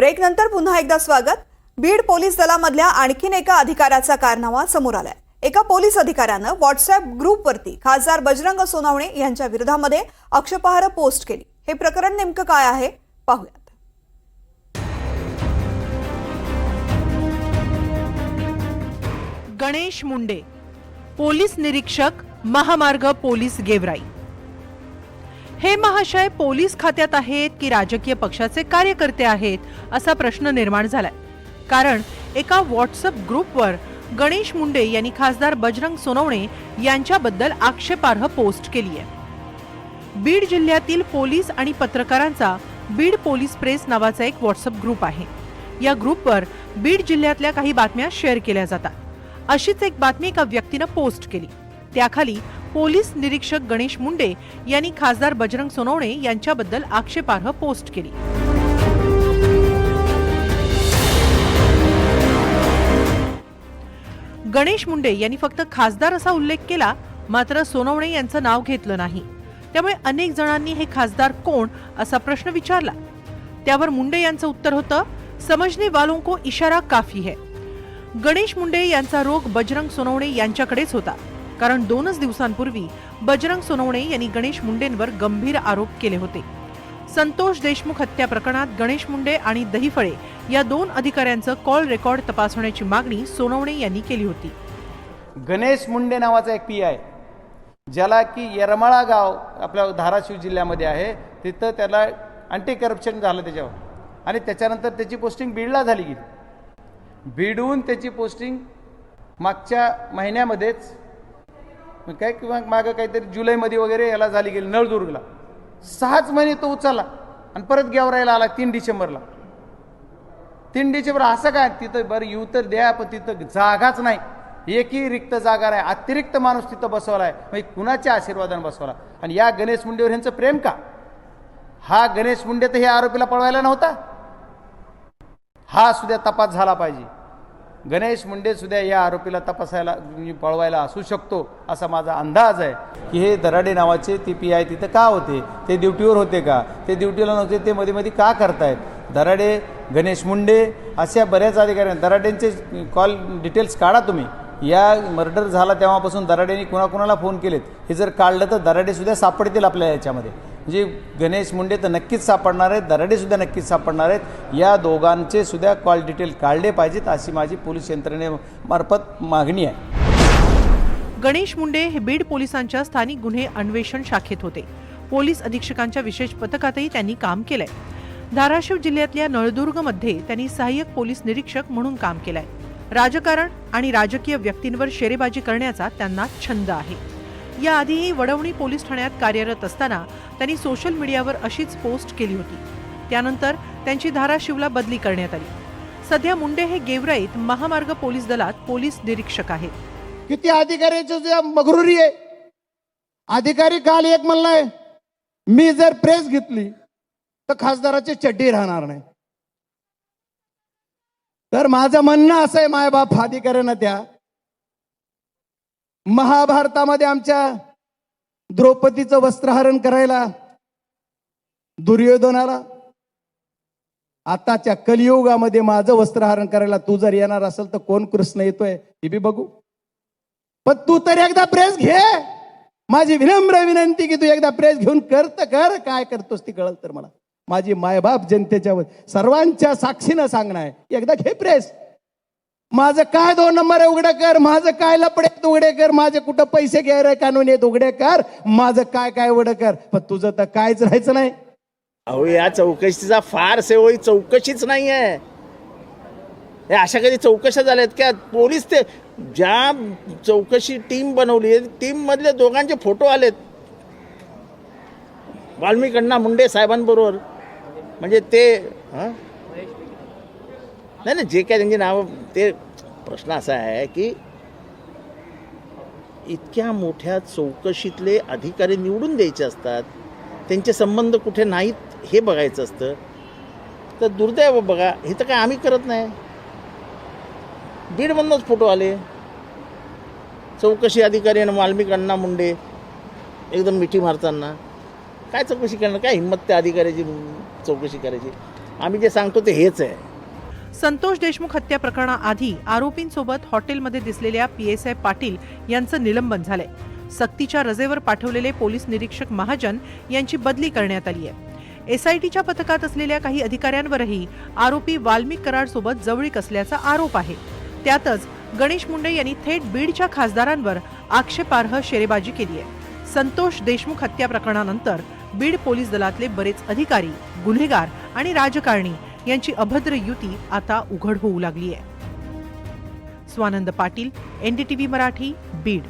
Break नंतर पुन्हा एकदा स्वागत. बीड पोलीस दलामधल्या आणखीन एका अधिकाऱ्याचा कारनामा समोर आलाय. एका पोलीस अधिकाऱ्यानं व्हॉट्सअप ग्रुपवरती खासदार बजरंग सोनावणे यांच्या विरोधामध्ये अक्षपहार पोस्ट केली. हे प्रकरण नेमकं काय आहे? पाहूयात. गणेश मुंडे पोलीस निरीक्षक महामार्ग पोलीस गेवराई. हे महाशय पोलीस खात्यात आहेत की राजकीय पक्षाचे कार्यकर्ते आहेत असा प्रश्न निर्माण झालाय. कारण एका व्हॉट्सअप ग्रुपवर गणेश मुंडे यांनी खासदार बजरंग सोनवणे यांच्याबद्दल आक्षेपार्ह पोस्ट केली आहे. बीड जिल्ह्यातील पोलीस आणि पत्रकारांचा बीड पोलीस प्रेस नावाचा एक व्हॉट्सअप ग्रुप आहे. या ग्रुपवर बीड जिल्ह्यातल्या काही बातम्या शेअर केल्या जातात. अशीच एक बातमी एका व्यक्तीनं पोस्ट केली. त्याखाली पोलीस निरीक्षक गणेश मुंडे यांनी खासदार बजरंग सोनवणे यांच्याबद्दल आक्षेपार्ह पोस्ट केली. गणेश मुंडे यांनी फक्त खासदार असा उल्लेख केला मात्र सोनवणे यांचं नाव घेतलं नाही. त्यामुळे अनेक जणांनी हे खासदार कोण असा प्रश्न विचारला. त्यावर मुंडे यांचं उत्तर होतं समजने वालों को इशारा काफी है. गणेश मुंडे यांचा रोग बजरंग सोनवणे यांच्याकडेच होता. कारण दोनच दिवसांपूर्वी बजरंग सोनवणे यांनी गणेश मुंडेंवर गंभीर आरोप केले होते. संतोष देशमुख हत्या प्रकरणात गणेश मुंडे आणि दहिफळे या दोन अधिकाऱ्यांचं कॉल रेकॉर्ड तपासण्याची मागणी सोनवणे यांनी केली होती. गणेश मुंडे नावाचा एक पी आय ज्याला की येरमाळा गाव आपल्या धाराशिव जिल्ह्यामध्ये आहे तिथं त्याला अँटी करप्शन झालं त्याच्यावर. आणि त्याच्यानंतर त्याची पोस्टिंग बीडला झाली गेली. बीडहून त्याची पोस्टिंग मागच्या महिन्यामध्येच मग काय किंवा मागं काहीतरी जुलैमध्ये वगैरे याला झाली गेली नळदुर्गला. सहाच महिने तो उचलला आणि परत गेवरायला आला तीन डिसेंबरला. तीन डिसेंबर असं काय तिथं बरं येऊ तर द्या पण तिथं जागाच नाही. एकही रिक्त जागा नाही. अतिरिक्त माणूस तिथं बसवला आहे. म्हणजे कुणाच्या आशीर्वादाने बसवला? आणि या गणेश मुंडेवर ह्यांचं प्रेम का? हा गणेश मुंडे तर हे आरोपीला पळवायला नव्हता. हा सुद्धा तपास झाला पाहिजे. गणेश मुंडे सुद्धा या आरोपीला तपासायला म्हणजे पळवायला असू शकतो असा माझा अंदाज आहे. की हे दराडे नावाचे ती पी आय तिथं का होते? ते ड्युटीवर होते का? ते ड्युटीला नव्हते ते मध्ये मध्ये का करतायत? दराडे गणेश मुंडे अशा बऱ्याच अधिकारी दराडेंचे कॉल डिटेल्स काढा तुम्ही. या मर्डर झाला तेव्हापासून दराडेंनी कुणाकुणाला फोन केलेत? हे जर काढलं तर दराडे सुद्धा सापडतील आपल्या याच्यामध्ये. म्हणजे गणेश मुंडे तर नक्कीच सापडणार आहेत दराडेसुद्धा नक्कीच सापडणार आहेत. या दोघांचे सुद्धा कॉल डिटेल काढले पाहिजेत अशी माझी पोलीस यंत्रणेमार्फत मागणी आहे. गणेश मुंडे हे बीड पोलिसांच्या स्थानिक गुन्हे अन्वेषण शाखेत होते. पोलीस अधीक्षकांच्या विशेष पथकातही त्यांनी काम केलंय. धाराशिव जिल्ह्यातल्या नळदुर्गमध्ये त्यांनी सहाय्यक पोलीस निरीक्षक म्हणून काम केलंय. राजकारण आणि राजकीय व्यक्तींवर शेरेबाजी करण्याचा त्यांना छंद आहे. याआधीही वडवणी पोलीस ठाण्यात कार्यरत असताना त्यांनी सोशल मीडियावर अशीच पोस्ट केली होती. त्यानंतर त्यांची धाराशिवला बदली करण्यात आली. सध्या मुंडे हे गेवराईत महामार्ग पोलीस दलात पोलीस निरीक्षक आहेत. किती अधिकाऱ्याची मगरुरी आहे? अधिकारी काल एक म्हणलाय मी जर प्रेस घेतली तर खासदाराची चड्डी राहणार नाही. तर माझं म्हणणं असं आहे मायबाप अधिकाऱ्यांना त्या महाभारतामध्ये आमच्या द्रौपदीचं वस्त्रहरण करायला दुर्योधनाला आताच्या कलियुगामध्ये माझं वस्त्रहरण करायला तू जर येणार असेल तर कोण कृष्ण येतोय हे बी बघू. पण तू तर एकदा प्रेस घे. माझी विनम्र विनंती की तू एकदा प्रेस घेऊन करत कर. काय करतोस ती कळल तर मला. माझी मायबाप जनतेच्या सर्वांच्या साक्षीनं सांगणं आहे. एकदा घे प्रेस. माझं काय दोन नंबर आहे? उघडं कर. माझं काय लपडे उघडे कर. माझे कुठं पैसे घ्यायला कानून येत उघडे कर. माझं काय काय उघडं कर. पण तुझं तर कायच राहायचं नाही. अहो या चौकशीचा फार सेवळी चौकशीच नाही आहे हे अशा कधी चौकशा झाल्यात का? पोलीस ते ज्या चौकशी टीम बनवली आहे टीम मधले दोघांचे फोटो आलेत. वाल्मिक मुंडे साहेबांबरोबर. म्हणजे ते हां? नाही ना जे काय त्यांची नावं ते प्रश्न असा आहे की इतक्या मोठ्या चौकशीतले अधिकारी निवडून द्यायचे असतात त्यांचे संबंध कुठे नाहीत हे बघायचं असतं. तर दुर्दैव बघा हे तर काय आम्ही करत नाही. बीडमधनंच फोटो आले. चौकशी अधिकारी आणि वाल्मिक अण्णा मुंडे एकदम मिठी मारताना. काय चौकशी करणार? काय हिंमत त्या अधिकाऱ्याची चौकशी करायची? आम्ही जे सांगतो ते हेच आहे. संतोष देशमुख हत्या प्रकरणाआधी आरोपींसोबत हॉटेलमध्ये दिसलेल्या पी एस आय पाटील यांचं निलंबन झालंय. सक्तीच्या रजेवर पाठवलेले पोलीस निरीक्षक महाजन यांची बदली करण्यात आली आहे. एसआयटीच्या पथकात असलेल्या काही अधिकाऱ्यांवरही आरोपी वाल्मिक कराडसोबत जवळीक असल्याचा आरोप आहे. त्यातच गणेश मुंडे यांनी थेट बीडच्या खासदारांवर आक्षेपार्ह शेरेबाजी केली आहे. संतोष देशमुख हत्या प्रकरणानंतर बीड पोलीस दलातले बरेच अधिकारी गुन्हेगार आणि राजकारणी यांची अभद्र युती आता उघड होऊ लागली आहे. स्वानंद पाटील एनडीटीव्ही मराठी बीड.